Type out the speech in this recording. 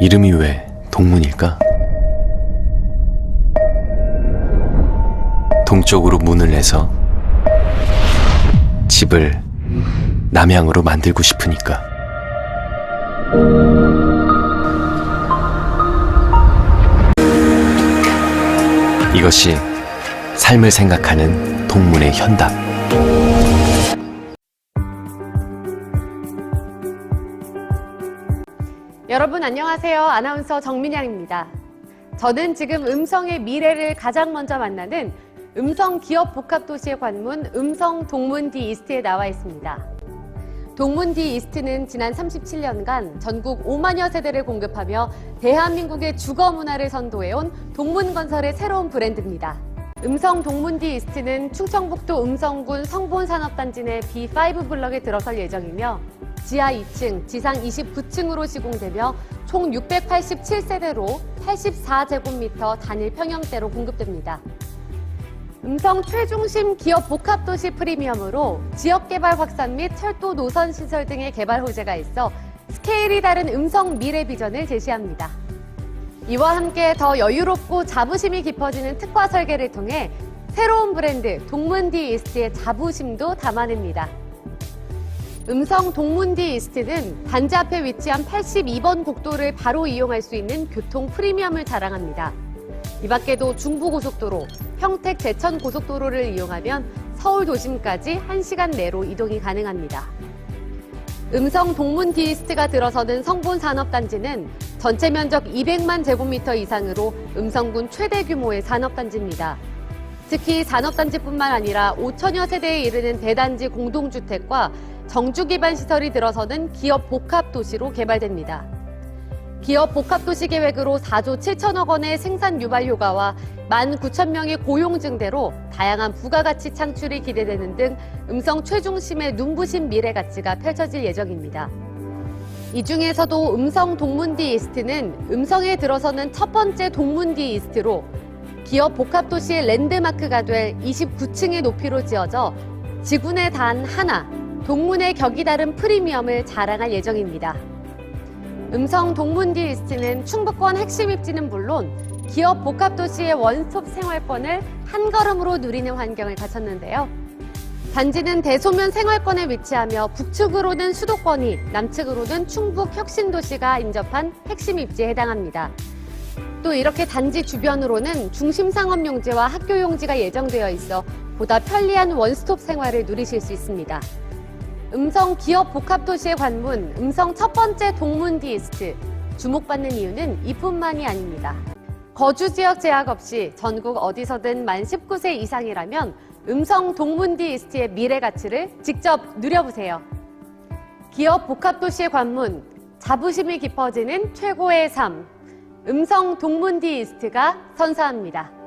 이름이 왜 동문일까? 동쪽으로 문을 내서 집을 남향으로 만들고 싶으니까. 이것이 삶을 생각하는 동문의 현답. 여러분 안녕하세요. 아나운서 정민양입니다. 저는 지금 음성의 미래를 가장 먼저 만나는 음성 기업 복합 도시의 관문 음성 동문디 이스트에 나와 있습니다. 동문디 이스트는 지난 37년간 전국 5만여 세대를 공급하며 대한민국의 주거 문화를 선도해온 동문 건설의 새로운 브랜드입니다. 음성 동문디 이스트는 충청북도 음성군 성본산업단지 내 B5 블럭에 들어설 예정이며 지하 2층, 지상 29층으로 시공되며 총 687세대로 84제곱미터 단일 평형대로 공급됩니다. 음성 최중심 기업 복합도시 프리미엄으로 지역개발 확산 및 철도 노선 시설 등의 개발 호재가 있어 스케일이 다른 음성 미래 비전을 제시합니다. 이와 함께 더 여유롭고 자부심이 깊어지는 특화 설계를 통해 새로운 브랜드 동문디 이스트의 자부심도 담아냅니다. 음성 동문디 이스트는 단지 앞에 위치한 82번 국도를 바로 이용할 수 있는 교통 프리미엄을 자랑합니다. 이 밖에도 중부고속도로, 평택 제천 고속도로를 이용하면 서울 도심까지 1시간 내로 이동이 가능합니다. 음성 동문 디이스트가 들어서는 성본 산업단지는 전체 면적 200만 제곱미터 이상으로 음성군 최대 규모의 산업단지입니다. 특히 산업단지뿐만 아니라 5천여 세대에 이르는 대단지 공동주택과 정주 기반 시설이 들어서는 기업 복합 도시로 개발됩니다. 기업 복합 도시 계획으로 4조 7천억 원의 생산 유발 효과와 1만 9천 명의 고용 증대로 다양한 부가가치 창출이 기대되는 등 음성 최중심의 눈부신 미래 가치가 펼쳐질 예정입니다. 이 중에서도 음성 동문디 이스트는 음성에 들어서는 첫 번째 동문디 이스트로 기업 복합 도시의 랜드마크가 될 29층의 높이로 지어져 지구 내 단 하나, 동문의 격이 다른 프리미엄을 자랑할 예정입니다. 음성 동문 디 리스트는 충북권 핵심 입지는 물론 기업 복합 도시의 원스톱 생활권을 한 걸음으로 누리는 환경을 갖췄는데요. 단지는 대소면 생활권에 위치하며 북측으로는 수도권이, 남측으로는 충북 혁신도시가 인접한 핵심 입지에 해당합니다. 또 이렇게 단지 주변으로는 중심 상업 용지와 학교 용지가 예정되어 있어 보다 편리한 원스톱 생활을 누리실 수 있습니다. 음성 기업 복합 도시의 관문, 음성 첫 번째 동문 디스트. 주목받는 이유는 이뿐만이 아닙니다. 거주 지역 제약 없이 전국 어디서든 만 19세 이상이라면 음성 동문 디스트의 미래 가치를 직접 누려보세요. 기업 복합 도시의 관문, 자부심이 깊어지는 최고의 삶. 음성 동문 디스트가 선사합니다.